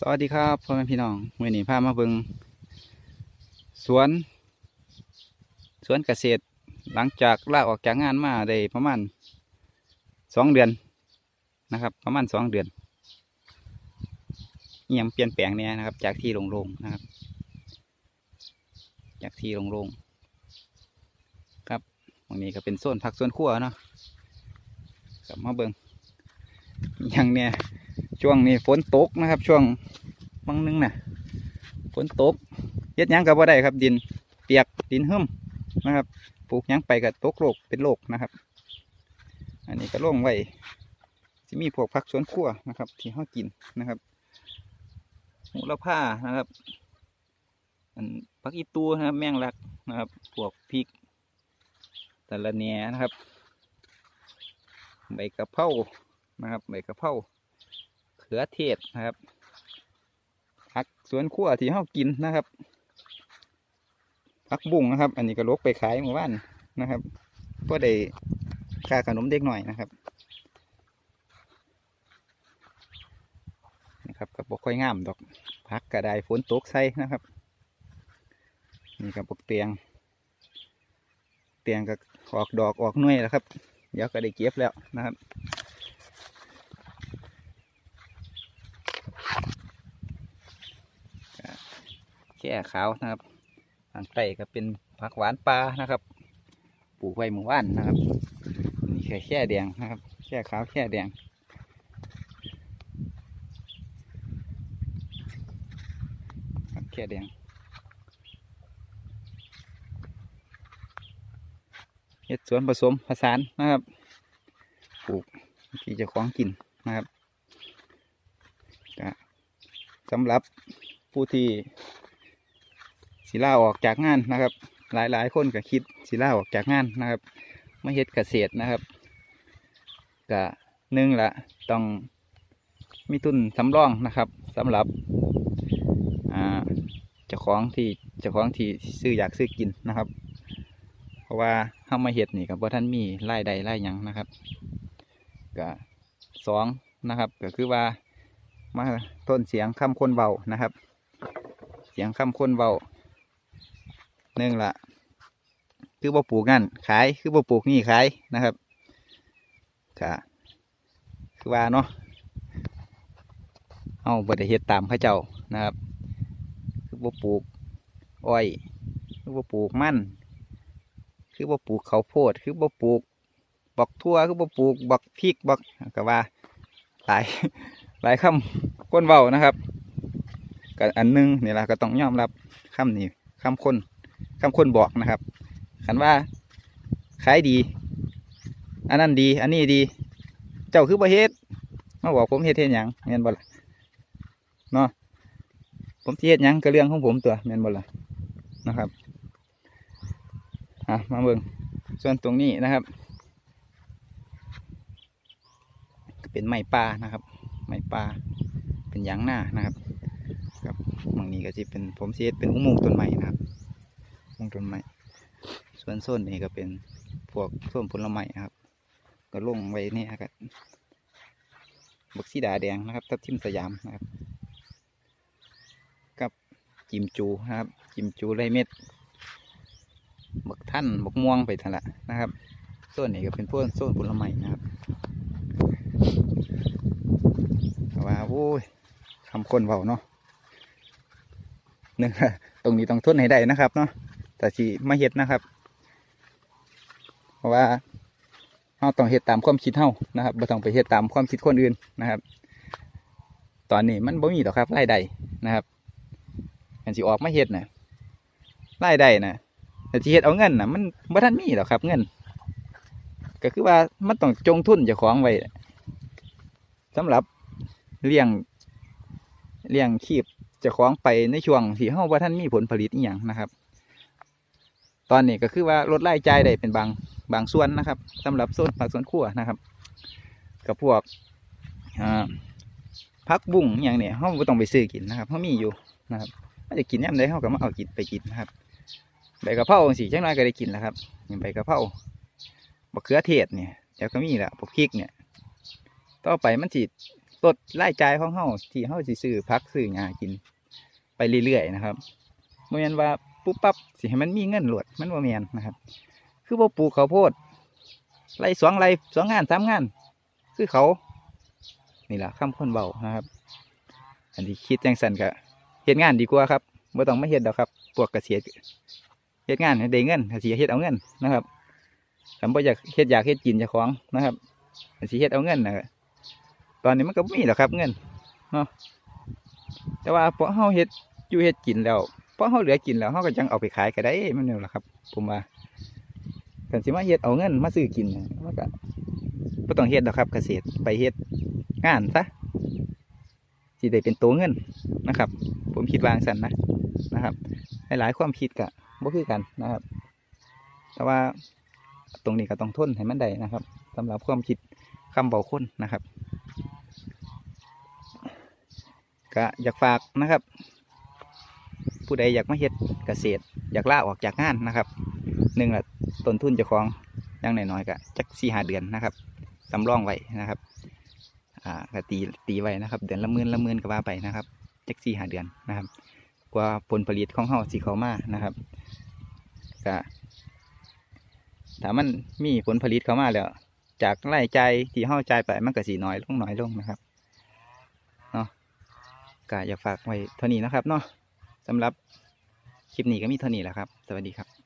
สวัสดีครับพ่อแม่พี่น้องวันนี้พามาเบิงสวน สวนเกษตร หลังจากลาออกจากงานมาได้ประมาณสองเดือนนะครับ ประมาณสองเดือนอยังเปลี่ยนแปลงเนี่ยนะครับ จากที่โล่งๆนะครับ จากที่โล่งๆครับวันนี้ก็เป็นโซนผักสวนครัวเนาะกลับมาเบิงยังเนี่ย ช่วงนี้ฝนตกนะครับ ช่วงบางนึงนะฝนตกเฮ็ดยังกับว่าได้ครับ ดินเปียกดินหึ่มนะครับ ปลูกยังไปกับตกโรคเป็นโรคนะครับ อันนี้ก็ล่งไว้จะมีพวกผักสวนครัวนะครับ ที่เขากินนะครับหูละผ้านะครับอันผักอีตูนะครับ แมงลักนะครับพวกพริกตะละแหน่นะครับ ใบกะเพรานะครับ ใบกะเพรา ขือเทศนะครับผักสวนครัวที่เฮากินนะครับผักบุ้งนะครับ อันนี้ก็ลกไปขายเมื่อวานนะครับก็ได้ค่าขนมเด็กหน่อยนะครับนะครับกับบกค่อยงามดอกพักกระไดฝนตกใส่นะครับนี่กับบกเตียง เตียงก็ออกดอกออกหน่วยแล้วครับเดี๋ยวก็ได้เก็บแล้วนะครับ แค่ขาวนะครับทางใต้ก็เป็นผักหวานปลานะครับ ปลูกไว้เมื่อวานนะครับนี่แค่แค่แดงนะครับแค่ขาวแค่แดงแค่แดงเฮ็ดสวนผสมผสานนะครับปลูกที่จะคล้องกินนะครับสำหรับผู้ที่ สิลาออกจากงานนะครับ หลายหลายคนก็คิดสิลาออกจากงานนะครับมาเฮ็ดเกษตรนะครับก็หนึ่งละต้องมีทุนสำรองนะครับสำหรับเจ้าของที่เจ้าของที่ซื้ออยากซื้อกินนะครับ เพราะว่าเ้ามาเฮ็ดนี่กับว่าท่านมีรายใดรายหยังนะครับก็สองนะครับก็คือว่ามาต้นเสียงคำคนเบานะครับ เสียงคำคนเบา หนึ่งละคือบ่ปลูกนั่นขายคือบ่ปลูกนี่ขายนะครับก็คือว่าเนาะเอาบ่ได้เฮ็ดตามข้าเจ้านะครับ คือบ่ปลูกอ้อย คือบ่ปลูกมันคือบ่ปลูกข้าวโพด คือบ่ปลูกบักทั่วคือบ่ปลูกบักพริกบักก็ว่าหลายหลายคำคนเว้านะครับก็อันหนึงนี่ละก็ต้องยอมรับคำนี้คำคน คำคนบอกนะครับขันว่าขายดี อันนั้นดี อันนี้ดี เจ้าคือประเฮ็ดมาบอกผมเฮ็ดเฮ็ดหยังแม่นบ่ล่ะเนาะผมเฮ็ดหยังก็เรื่องของผมตัวแม่นบ่ล่ะนะครับอะมาเบิ่งส่วนตรงนี้นะครับ เป็นไม้ป่านะครับ ไม้ป่าเป็นยางหน้านะครับครับบางนี้ก็จะเป็นผมเฮ็ดเป็นอุโมงค์ต้นไม้นะครับ ลงต้นไม้ส่วนโซนนี้ก็เป็นพวกส้มผลไม้ครับ ก็ลงไว้นี่ครับบักซีดาแดงนะครับ ทับทิมสยามนะครับ กับจิมจูนะครับ จิมจูไรเม็ดบักท่านบักม่วงไปทันละนะครับส่วนนี้ก็เป็นพวกโซนผลไม้นะครับแต่ว่าโอ้ยคำคนเบาเนาะหนึ่งตรงนี้ต้องทนให้ได้นะครับเนาะ แต่สิมาเฮ็ดนะครับ เพราะว่าเราต้องเฮ็ดตามความคิดเฮานะครับบ่ต้องไปเฮ็ดตามความคิดคนอื่นนะครับ ตอนนี้มันบ่มีหรอกครับรายได้นะครับอันสิออกมาเฮ็ดน่ะรายได้นะแต่ที่เฮ็ดเอาเงินนะมันบ่ทันมีหรอกครับ เงิน ก็คือว่ามันต้องจงทุนเจ้าของไว้สำหรับเลี้ยงเลี้ยงชีพเจ้าของไปในช่วงที่เฮาบ่ทันมีผลผลิตอีหยังนะครับ ตอนนี้ก็คือว่าลดรายจ่ายได้เป็นบางบางส่วนนะครับสำหรับโซนผักสวนครัวนะครับ กับพวกอ่าผักบุ้งอย่างเนี้ยเขาไม่ต้องไปซื้อกินนะครับเขามีอยู่นะครับถ้าจะกินย่ำใดเขาก็มาเอากินไปกินนะครับใบกระเพราสีจังไรก็ได้กินแล้วครับอย่างใบกระเพราบักเขือเทศเนี่ยเดี๋ยวก็มีแหละบักพริกเนี่ยต่อไปมันสิลดรายจ่ายของเฮาที่เฮาสิซื้อผักซื้อหญ้ากินไปเรื่อยๆนะครับบ่แม่นว่า ปุ๊บปั๊บสิให้มันมีเงินโลวดมันบ่แมนนะครับ คือบ่ปลูกข้าวโพดไร่สองไร่สองงานสามงาน คือเขา นี่แหละคำคนเบานะครับ อันที่คิดจังสันก็เฮ็ดงานดีกว่าครับบ่ต้องมาเฮ็ดดอกครับพวกเกษตรเฮ็ดงานให้ได้เงินถ้าสิเฮ็ดเอาเงินนะครับถ้าบ่อยากเฮ็ดอยากเฮ็ดกินเจ้าของนะครับถ้าสิเฮ็ดเอาเงินนะตอนนี้มันก็มีหรอกครับเงินเนาะแต่ว่าพอเฮาเฮ็ดอยู่เฮ็ดกินแล้ว พอเฮาเหลือกินแล้วเฮาก็จังเอาไปขายก็ได้มันนี่แหละครับ ผมว่ากันสิมาเฮ็ดเอาเงินมาซื้อกินมันก็บ่ต้องเฮ็ดดอกครับ เกษตรไปเฮ็ดงานซะสิได้เป็นตัวเงินนะครับ ผมคิดวางสันนะนะครับหลายๆความคิดก็บ่คือกันนะครับ แต่ว่าตรงนี้ก็ต้องทนให้มันได้นะครับสำหรับความคิดคำเบาคนนะครับก็อยากฝากนะครับ ผู้ใดอยากมาเฮ็ดเกษตร อยากล่าออกจากงานนะครับหนึ่งละต้นทุนเจ้าของอย่างน้อยๆก็จักสี่หาเดือนนะครับสำรองไว้นะครับอ่าก็ตีตีไว้นะครับ เดือนละหมื่นละหมื่นก็ว่าไปนะครับจักสี่หาเดือนนะครับ กว่าผลผลิตของเฮาสิเขามานะครับก็ถ้ามันมีผลผลิตเข้ามาแล้ว จากรายจ่ายที่เฮาจ่ายไปมันก็สีน้อยลงน้อยลงนะครับเนาะก็อยากฝากไว้เท่านี้นะครับเนาะ สำหรับคลิปนี้ก็มีเท่านี้แหละครับ สวัสดีครับ